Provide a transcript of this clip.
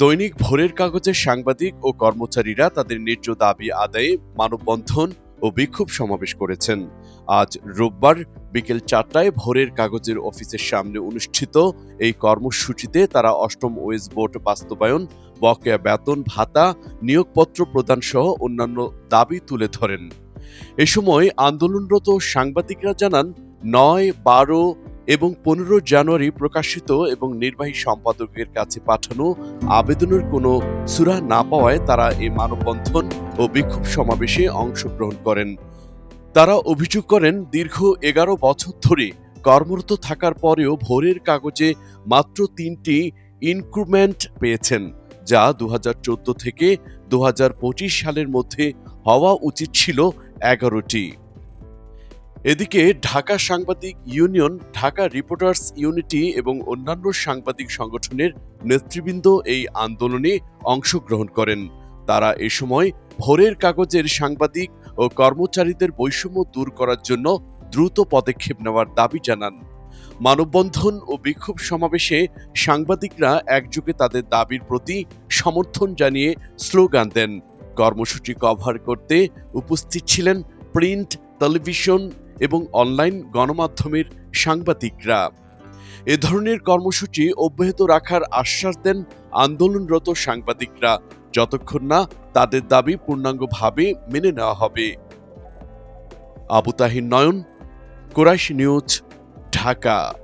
দৈনিক ভোরের কাগজের সাংবাদিক ও কর্মচারীরা তাদের ন্যায্য দাবি আদায়ে মানববন্ধন ও বিক্ষোভ সমাবেশ করেছেন। আজ রোববার বিকেল চারটায় ভোরের কাগজের অফিসের সামনে অনুষ্ঠিত এই কর্মসূচিতে তারা অষ্টম ওয়েস বোর্ড বাস্তবায়ন, বকেয়া বেতন ভাতা, নিয়োগপত্র প্রদান সহ অন্যান্য দাবি তুলে ধরেন। এ সময় আন্দোলনরত সাংবাদিকরা জানান, নয়, বারো এবং পনেরো জানুয়ারি প্রকাশিত এবং নির্বাহী সম্পাদকের কাছে পাঠানো আবেদনের কোনো সুরা না পাওয়ায় তারা এই মানববন্ধন ও বিক্ষোভ সমাবেশে অংশগ্রহণ করেন। তারা অভিযোগ করেন, দীর্ঘ এগারো বছর ধরে কর্মরত থাকার পরেও ভোরের কাগজে মাত্র তিনটি ইনক্রুমেন্ট পেয়েছেন, যা দু হাজার চোদ্দ থেকে দুহাজার পঁচিশ সালের মধ্যে হওয়া উচিত ছিল এগারোটি। এদিকে ঢাকা সাংবাদিক ইউনিয়ন, ঢাকা রিপোর্টার্স ইউনিটি এবং অন্যান্য সাংবাদিক সংগঠনের নেতৃবৃন্দ এই আন্দোলনে অংশগ্রহণ করেন। তারা এ সময় ভোরের কাগজের সাংবাদিক ও কর্মচারীদের বৈষম্য দূর করার জন্য দ্রুত পদক্ষেপ নেওয়ার দাবি জানান। মানববন্ধন ও বিক্ষোভ সমাবেশে সাংবাদিকরা একযোগে তাদের দাবির প্রতি সমর্থন জানিয়ে স্লোগান দেন। কর্মসূচি কভার করতে উপস্থিত ছিলেন প্রিন্ট, টেলিভিশন এবং অনলাইন গণমাধ্যমের সাংবাদিকরা। এ ধরনের কর্মসূচি অব্যাহত রাখার আশ্বাস দেন আন্দোলনরত সাংবাদিকরা। যতক্ষণ না তাদের দাবি পূর্ণাঙ্গভাবে মেনে নেওয়া হবে। আবু নয়ন, কোরাইশ নিউজ, ঢাকা।